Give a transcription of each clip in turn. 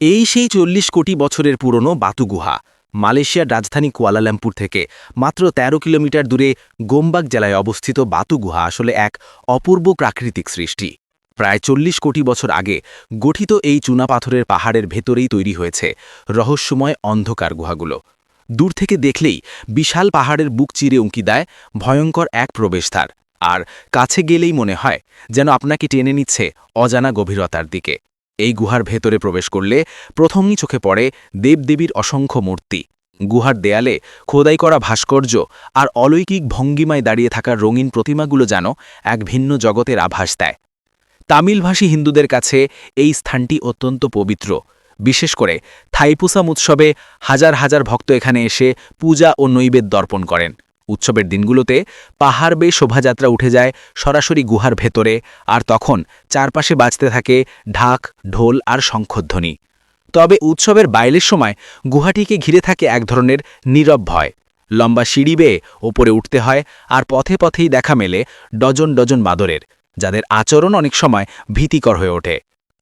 এই সেই চল্লিশ কোটি বছরের পুরনো বাতু গুহা, মালয়েশিয়ার রাজধানী কুয়ালালামপুর থেকে মাত্র ১৩ কিলোমিটার দূরে গোমবাগ জেলায় অবস্থিত বাতু গুহা আসলে এক অপূর্ব প্রাকৃতিক সৃষ্টি। প্রায় চল্লিশ কোটি বছর আগে গঠিত এই চুনাপাথরের পাহাড়ের ভেতরেই তৈরি হয়েছে রহস্যময় অন্ধকার গুহাগুলো। দূর থেকে দেখলেই বিশাল পাহাড়ের বুক চিরে উঁকি দেয় ভয়ঙ্কর এক প্রবেশদ্বার, আর কাছে গেলেই মনে হয় যেন আপনাকে টেনে নিচ্ছে অজানা গভীরতার দিকে। এই গুহার ভেতরে প্রবেশ করলে প্রথমই চোখে পড়ে দেবদেবীর অসংখ্য মূর্তি। গুহার দেয়ালে খোদাই করা ভাস্কর্য আর অলৌকিক ভঙ্গিমায় দাঁড়িয়ে থাকা রঙিন প্রতিমাগুলো যেন এক ভিন্ন জগতের আভাস দেয়। তামিলভাষী হিন্দুদের কাছে এই স্থানটি অত্যন্ত পবিত্র। বিশেষ করে থাইপুসাম উৎসবে হাজার হাজার ভক্ত এখানে এসে পূজা ও নৈবেদ্য অর্পণ করেন। উৎসবের দিনগুলোতে পাহাড় বেয়ে শোভাযাত্রা উঠে যায় সরাসরি গুহার ভেতরে আর তখন চারপাশে বাজতে থাকে ঢাক, ঢোল আর শঙ্খধ্বনি। তবে উৎসবের বাইলের সময় গুহাটিকে ঘিরে থাকে এক ধরনের নীরব ভয়। লম্বা সিঁড়ি বেয়ে ওপরে উঠতে হয় আর পথে পথেই দেখা মেলে ডজন ডজন বাদরের, যাদের আচরণ অনেক সময় ভীতিকর হয়ে ওঠে।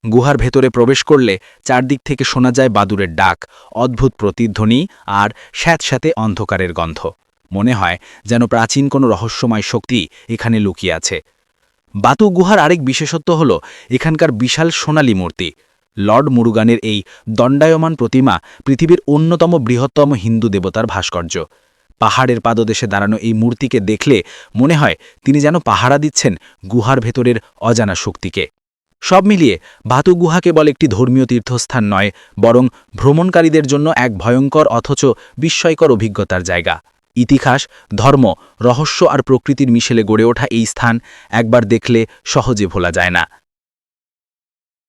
গুহার ভেতরে প্রবেশ করলে চারদিক থেকে শোনা যায় বাদুরের ডাক, অদ্ভুত প্রতিধ্বনি আর স্যাঁতস্যাঁতে অন্ধকারের গন্ধ। মনে হয় যেন প্রাচীন কোনো রহস্যময় শক্তি এখানে লুকিয়ে আছে। বাতু গুহার আরেক বিশেষত্ব হল এখানকার বিশাল সোনালী মূর্তি। লর্ড মুরুগানের এই দণ্ডায়মান প্রতিমা পৃথিবীর অন্যতম বৃহত্তম হিন্দু দেবতার ভাস্কর্য। পাহাড়ের পাদদেশে দাঁড়ানো এই মূর্তিকে দেখলে মনে হয় তিনি যেন পাহারা দিচ্ছেন গুহার ভেতরের অজানা শক্তিকে। সব মিলিয়ে বাতু গুহা কেবল একটি ধর্মীয় তীর্থস্থান নয়, বরং ভ্রমণকারীদের জন্য এক ভয়ঙ্কর অথচ বিস্ময়কর অভিজ্ঞতার জায়গা। ইতিহাস, ধর্ম, রহস্য আর প্রকৃতির মিশেলে গড়ে ওঠা এই স্থান একবার দেখলে সহজে ভোলা যায় না।